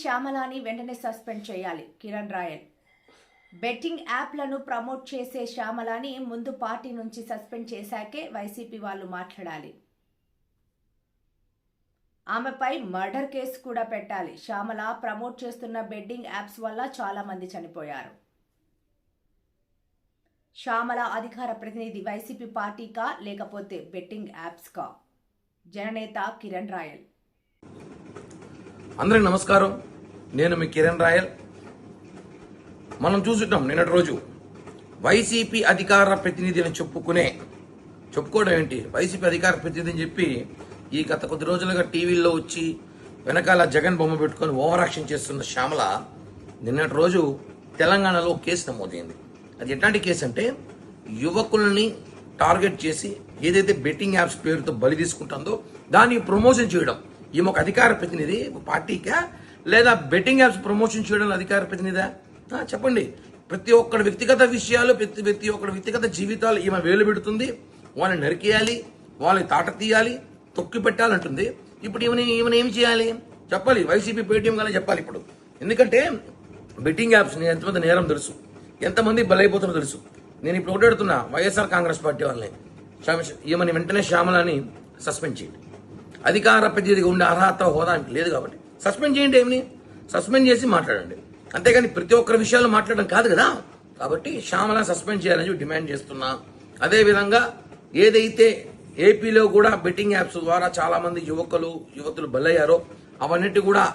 శ్యామలాని వెంటనే సస్పెండ్ చేయాలి. కిరణ్ రాయల్. బెట్టింగ్ యాప్లను ప్రమోట్ చేసే శ్యామలాని ముందు పార్టీ నుంచి సస్పెండ్ చేశాకే వైసీపీ వాళ్ళు మాట్లాడాలి. ఆమెపై మర్డర్ కేసు కూడా పెట్టాలి. శ్యామల ప్రమోట్ చేస్తున్న బెట్టింగ్ యాప్స్ వల్ల చాలామంది చనిపోయారు. శ్యామల అధికార ప్రతినిధి వైసీపీ పార్టీకా లేకపోతే బెట్టింగ్ యాప్స్కా? జననేత కిరణ్ రాయల్. అందరికి నమస్కారం. నేను మీ కిరణ్ రాయల్. మనం చూసుంటాం నిన్నటి రోజు. వైసీపీ అధికార ప్రతినిధి అని చెప్పుకునే చెప్పుకోవడం ఏంటి? వైసీపీ అధికార ప్రతినిధి అని చెప్పి ఈ గత కొద్ది రోజులుగా టీవీల్లో వచ్చి వెనకాల జగన్ బొమ్మ పెట్టుకొని ఓవరాక్షన్ చేస్తున్న శ్యామల నిన్నటి రోజు తెలంగాణలో కేసు నమోదైంది. అది ఎట్లాంటి కేసు అంటే యువకుల్ని టార్గెట్ చేసి ఏదైతే బెట్టింగ్ యాప్స్ పేరుతో బలి తీసుకుంటుందో దాన్ని ప్రమోషన్ చేయడం. ఈమె ఒక అధికార ప్రతినిధి ఒక పార్టీకా? లేదా బెట్టింగ్ యాప్స్ ప్రమోషన్ చేయడం అధికార ప్రతినిధా? చెప్పండి. ప్రతి ఒక్కరి వ్యక్తిగత విషయాలు ప్రతి ప్రతి ఒక్కరి వ్యక్తిగత జీవితాలు ఈమె వేలు పెడుతుంది. వాళ్ళని నరికేయాలి వాళ్ళని తాట తీయాలి తొక్కి పెట్టాలంటుంది. ఇప్పుడు ఈమె ఈమెను ఏం చేయాలి? చెప్పాలి. వైసీపీ పేటీఎం కానీ చెప్పాలి ఇప్పుడు. ఎందుకంటే బెట్టింగ్ యాప్స్ ఎంతమంది నేరం తెలుసు? ఎంతమంది బలైపోతున్నారో తెలుసు? నేను ఇప్పుడు ఒకటి వైఎస్ఆర్ కాంగ్రెస్ పార్టీ వాళ్ళని. ఈమెని వెంటనే శ్యామలని సస్పెండ్ చేయండి. అధికార ప్రతినిధిగా ఉండే అర్హత హోదా లేదు కాబట్టి. సస్పెండ్ చేయండి ఏమి సస్పెండ్ చేసి మాట్లాడండి. అంతేగాని ప్రతి ఒక్కరి విషయాలు మాట్లాడడం కాదు కదా? కాబట్టి శ్యామల సస్పెండ్ చేయాలని చెప్పి డిమాండ్ చేస్తున్నా. అదేవిధంగా ఏదైతే ఏపీలో కూడా బెట్టింగ్ యాప్స్ ద్వారా చాలా మంది యువకులు యువతులు బలయ్యారో అవన్నిటి కూడా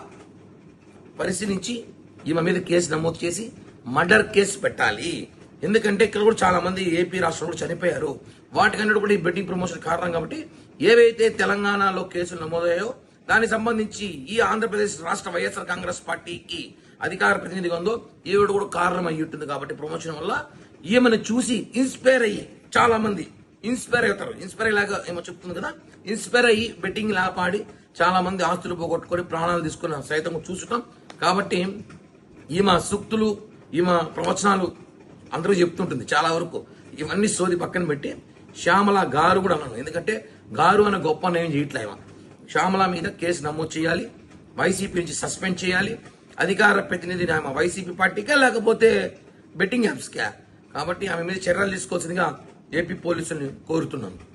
పరిశీలించి ఈమె మీద కేసు నమోదు చేసి మర్డర్ కేసు పెట్టాలి. ఎందుకంటే ఇక్కడ కూడా చాలా మంది ఏపీ రాష్ట్రంలో కూడా చనిపోయారు. వాటికన్నిటి కూడా ఈ బెట్టింగ్ ప్రమోషన్ కారణం కాబట్టి ఏవైతే తెలంగాణలో కేసులు నమోదయ్యో దానికి సంబంధించి ఈ ఆంధ్రప్రదేశ్ రాష్ట్ర వైఎస్ఆర్ కాంగ్రెస్ పార్టీకి అధికార ప్రతినిధిగా ఉందో ఈవిడ కూడా కారణం అయ్యి ఉంటుంది కాబట్టి ప్రమోషన్ వల్ల ఈమెను చూసి ఇన్స్పైర్ అయ్యి చాలా మంది ఇన్స్పైర్ అవుతారు. ఇన్స్పైర్ అయ్యేలాగా ఏమో చెప్తుంది కదా? ఇన్స్పైర్ అయ్యి బెట్టింగ్ లాపాడి చాలా మంది ఆస్తులు పోగొట్టుకొని ప్రాణాలు తీసుకున్న సైతం చూసుకున్నాం. కాబట్టి ఈమె సూక్తులు ఈమె ప్రవచనాలు అందరూ చెప్తుంటుంది చాలా వరకు. ఇవన్నీ సోది పక్కన పెట్టి శ్యామల గారు కూడా అన్నాను ఎందుకంటే గారు అనే గొప్ప నేను చేయట్లే శ్యామల మీద కేసు నమోదు చేయాలి. వైసీపీ నుంచి సస్పెండ్ చేయాలి. అధికార ప్రతినిధిని ఆమె వైసీపీ పార్టీకే లేకపోతే బెట్టింగ్ యాప్స్కే. కాబట్టి ఆమె మీద చర్యలు తీసుకోవాల్సిందిగా ఏపీ పోలీసుల్ని కోరుతున్నాను.